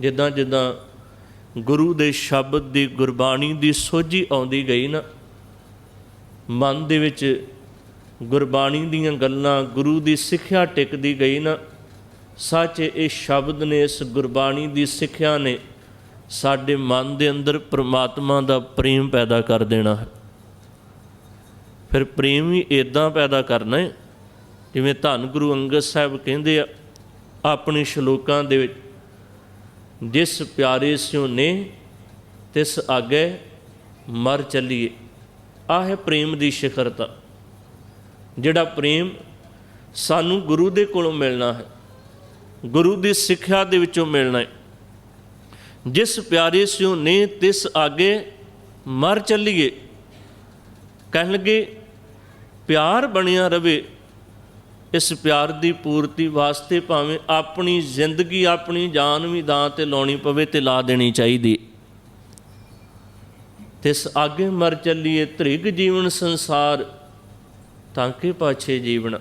ਜਿੱਦਾਂ ਜਿੱਦਾਂ ਗੁਰੂ ਦੇ ਸ਼ਬਦ ਦੀ ਗੁਰਬਾਣੀ ਦੀ ਸੋਝੀ ਆਉਂਦੀ ਗਈ ਨਾ, ਮਨ ਦੇ ਵਿੱਚ ਗੁਰਬਾਣੀ ਦੀਆਂ ਗੱਲਾਂ ਗੁਰੂ ਦੀ ਸਿੱਖਿਆ ਟਿਕਦੀ ਗਈ ਨਾ, ਸੱਚ ਇਹ ਸ਼ਬਦ ਨੇ, ਇਸ ਗੁਰਬਾਣੀ ਦੀ ਸਿੱਖਿਆ ਨੇ ਸਾਡੇ ਮਨ ਦੇ ਅੰਦਰ ਪ੍ਰਮਾਤਮਾ ਦਾ ਪ੍ਰੇਮ ਪੈਦਾ ਕਰ ਦੇਣਾ ਹੈ। ਫਿਰ ਪ੍ਰੇਮ ਵੀ ਇਦਾਂ ਪੈਦਾ ਕਰਨਾ ਹੈ, ਜਿਵੇਂ ਧੰਨ ਗੁਰੂ ਅੰਗਦ ਸਾਹਿਬ ਕਹਿੰਦੇ ਆ, ਆਪਣੇ ਸ਼ਲੋਕਾਂ ਦੇ ਵਿੱਚ ਜਿਸ ਪਿਆਰੇ ਸਿਉ ਨੇ ਤਿਸ ਆਗੇ ਮਰ ਚੱਲੀਏ। ਆਹ ਹੈ ਪ੍ਰੇਮ ਦੀ ਸਿਖਰਤਾ, ਜਿਹੜਾ ਪ੍ਰੇਮ ਸਾਨੂੰ ਗੁਰੂ ਦੇ ਕੋਲੋਂ ਮਿਲਣਾ ਹੈ, ਗੁਰੂ ਦੀ ਸਿੱਖਿਆ ਦੇ ਵਿੱਚੋਂ ਮਿਲਣਾ ਹੈ। ਜਿਸ ਪਿਆਰੇ ਸਿਉ ਨੇ ਤਿਸ ਆਗੇ ਮਰ ਚੱਲੀਏ ਕਹਿਣ ਲੱਗੇ ਪਿਆਰ ਬਣਿਆ ਰਵੇ ਇਸ ਪਿਆਰ ਦੀ ਪੂਰਤੀ ਵਾਸਤੇ ਭਾਵੇਂ ਆਪਣੀ ਜ਼ਿੰਦਗੀ, ਆਪਣੀ ਜਾਨ ਵੀ ਦਾਂ ਤੇ ਲਾਉਣੀ ਪਵੇ ਤੇ ਲਾ ਦੇਣੀ ਚਾਹੀਦੀ। ਤਿਸ ਆਗੇ ਮਰ ਚੱਲੀਏ, ਧ੍ਰਿਗ ਜੀਵਨ ਸੰਸਾਰ, ਤਾਂ ਕਿ ਪਾਛੇ ਜੀਵਨ